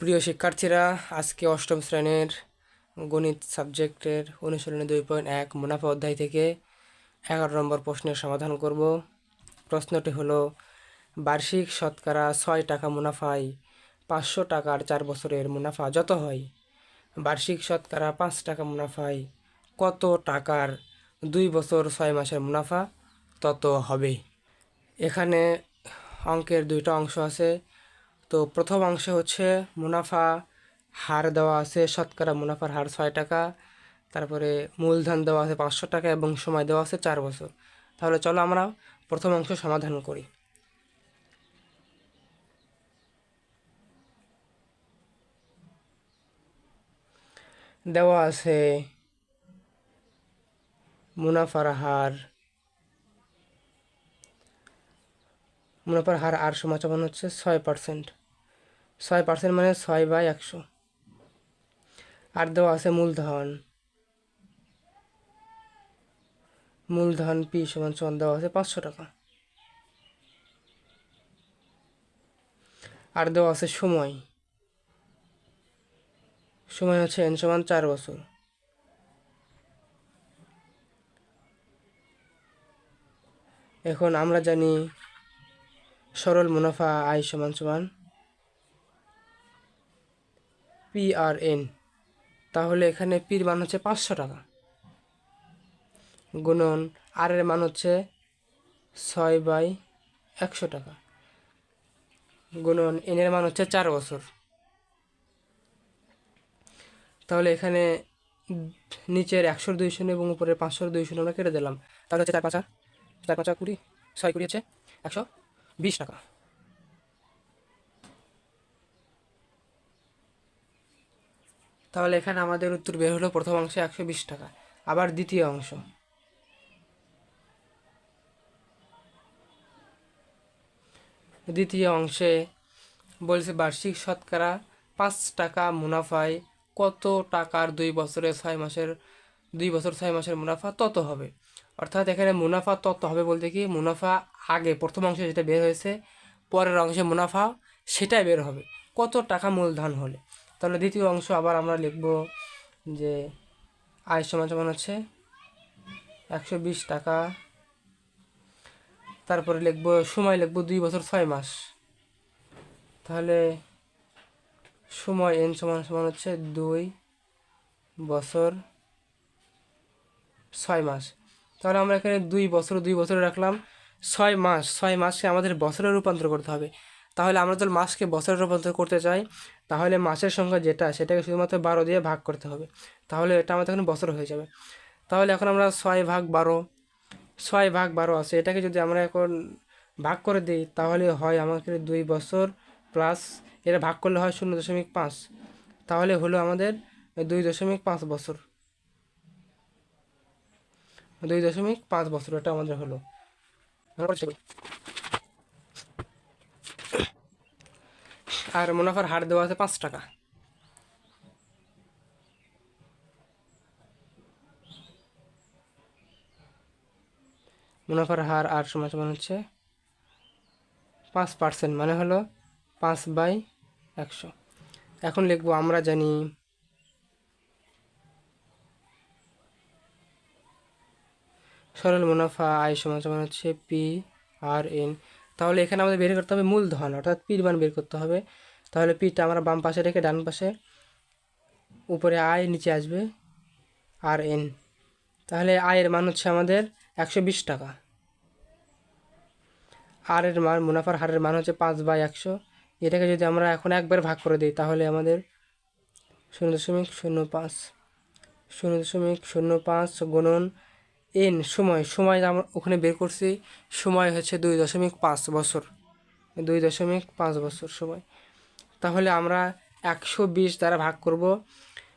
প্রিয় শিক্ষার্থীরা, আজকে অষ্টম শ্রেণির গণিত সাবজেক্টের অনুশীলনী দুই পয়েন্ট এক মুনাফা অধ্যায় থেকে এগারো নম্বর প্রশ্নের সমাধান করব। প্রশ্নটি হলো, বার্ষিক শতকরা ছয় টাকা মুনাফায় পাঁচশো টাকার চার বছরের মুনাফা যত হয়? বার্ষিক শতকরা পাঁচ টাকা মুনাফায় কত টাকার দুই বছর ছয় মাসের মুনাফা তত হবে? এখানে অঙ্কের দুইটা অংশ আছে। তো প্রথম অংশ হচ্ছে মুনাফা হার দেওয়া আছে, শতকরা মুনাফার হার ছয় টাকা। তারপরে মূলধন দেওয়া আছে পাঁচশো টাকা এবং সময় দেওয়া আছে চার বছর। তাহলে চলো আমরা প্রথম অংশ সমাধান করি। দেওয়া আছে মুনাফার হার মুনাফার হার আর সমাচমান হচ্ছে ছয় পার্সেন্ট। ছয় পার্সেন্ট মানে ছয় বাই একশো। আর দেওয়া আছে মূলধন। মূলধন পি সমান সমান দেওয়া আছে পাঁচশো টাকা। আর দেওয়া আছে সময়। সময় হচ্ছে এন সমান চার বছর। এখন আমরা জানি সরল মুনাফা আয় সমান সমান পি আর এন তাহলে এখানে পির মান হচ্ছে পাঁচশো টাকা। গুণন আর এর মান হচ্ছে ছয় বাই একশো টাকা। গুণন এন এর মান হচ্ছে চার বছর। তাহলে এখানে নিচের একশোর দুই শূন্য এবং উপরে পাঁচশোর দুই শূন্য আমরা কেটে দিলাম। তাহলে হচ্ছে চার পাঁচা চার পাঁচা কুড়ি, ছয় কুড়ি হচ্ছে একশো বিশ টাকা। তাহলে এখানে আমাদের উত্তর বের হলো প্রথম অংশে একশো বিশ টাকা। আবার দ্বিতীয় অংশ। দ্বিতীয় অংশে বলছে বার্ষিক শতকরা পাঁচ টাকা মুনাফায় কত টাকার দুই বছরে ছয় মাসের, দুই বছর ছয় মাসের মুনাফা তত হবে? অর্থাৎ এখানে মুনাফা তত হবে বলতে কি মুনাফা আগে প্রথম অংশে যেটা বের হয়েছে, পরের অংশে মুনাফা সেটাই বের হবে। কত টাকা মূলধন হলে? তাহলে দ্বিতীয় অংশ আবার আমরা লিখব যে আয় সমান সমান হচ্ছে একশো বিশ টাকা। তারপরে লিখব, সময় লিখব দুই বছর ছয় মাস। তাহলে সময় এন সমান সমান হচ্ছে দুই বছর ছয় মাস। তাহলে আমরা এখানে দুই বছর, দুই বছরে রাখলাম। ছয় মাস, ছয় মাসকে আমাদের বছরে রূপান্তর করতে হবে। তাহলে আমরা যদি মাসকে বছরে রূপান্তর করতে চাই, তাহলে মাসের সংখ্যা যেটা, সেটাকে শুধুমাত্র বারো দিয়ে ভাগ করতে হবে। তাহলে এটা আমাদের এখন বছর হয়ে যাবে। তাহলে এখন আমরা ছয় ভাগ বারো, ছয় ভাগ বারো আছে। এটাকে যদি আমরা এখন ভাগ করে দিই, তাহলে হয় আমাদের দুই বছর প্লাস এটা ভাগ করলে হয় শূন্য দশমিক পাঁচ। তাহলে হলো আমাদের দুই দশমিক পাঁচ বছর। দুই দশমিক পাঁচ বছর এটা আমাদের হলো। আর মুনাফার হার দেওয়া আছে পাঁচ টাকা। মুনাফার হার আর সমান সমান হচ্ছে পাঁচ পার্সেন্ট মানে হলো পাঁচ বাই একশো। এখন লিখব, আমরা জানি সরল মুনাফা আয় সমান সমান হচ্ছে পি আর এন। তাহলে এখানে আমাদের বের করতে হবে মূলধন অর্থাৎ পির মান বের করতে হবে। তাহলে পিটা আমরা বাম পাশে রেখে ডান পাশে উপরে আয়, নিচে আসবে আর এন তাহলে আয়ের মান হচ্ছে আমাদের একশো বিশ টাকা। আর এর মান, মুনাফার হারের মান হচ্ছে পাঁচ বাই একশো। এটাকে যদি আমরা এখন একবার ভাগ করে দিই, তাহলে আমাদের শূন্য দশমিক শূন্য পাঁচ, শূন্য দশমিক শূন্য পাঁচ গুণন এন, সময়। সময় আমরা ওখানে বের করছি, সময় হচ্ছে দুই দশমিক পাঁচ বছর। দুই দশমিক পাঁচ বছর সময়। তাহলে আমরা একশো বিশ দ্বারা ভাগ করব,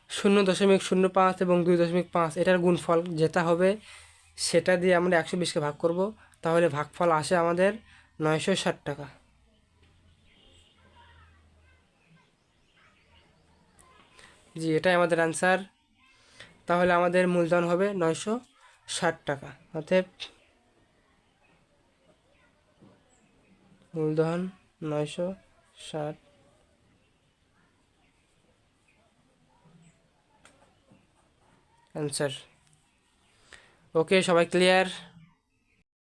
শূন্য দশমিক শূন্য পাঁচ এবং দুই দশমিক পাঁচ। এটার গুণফল যেটা হবে, সেটা দিয়ে আমরা একশো বিশকে ভাগ করব। তাহলে ভাগফল আসে আমাদের নয়শো ষাট টাকা। জি, এটাই আমাদের অ্যান্সার তাহলে আমাদের মূলধন হবে নয়শো ষাট টাকা। অর্থাৎ মূলধন নয়শো ষাট। অ্যান্সার ওকে সবাই ক্লিয়ার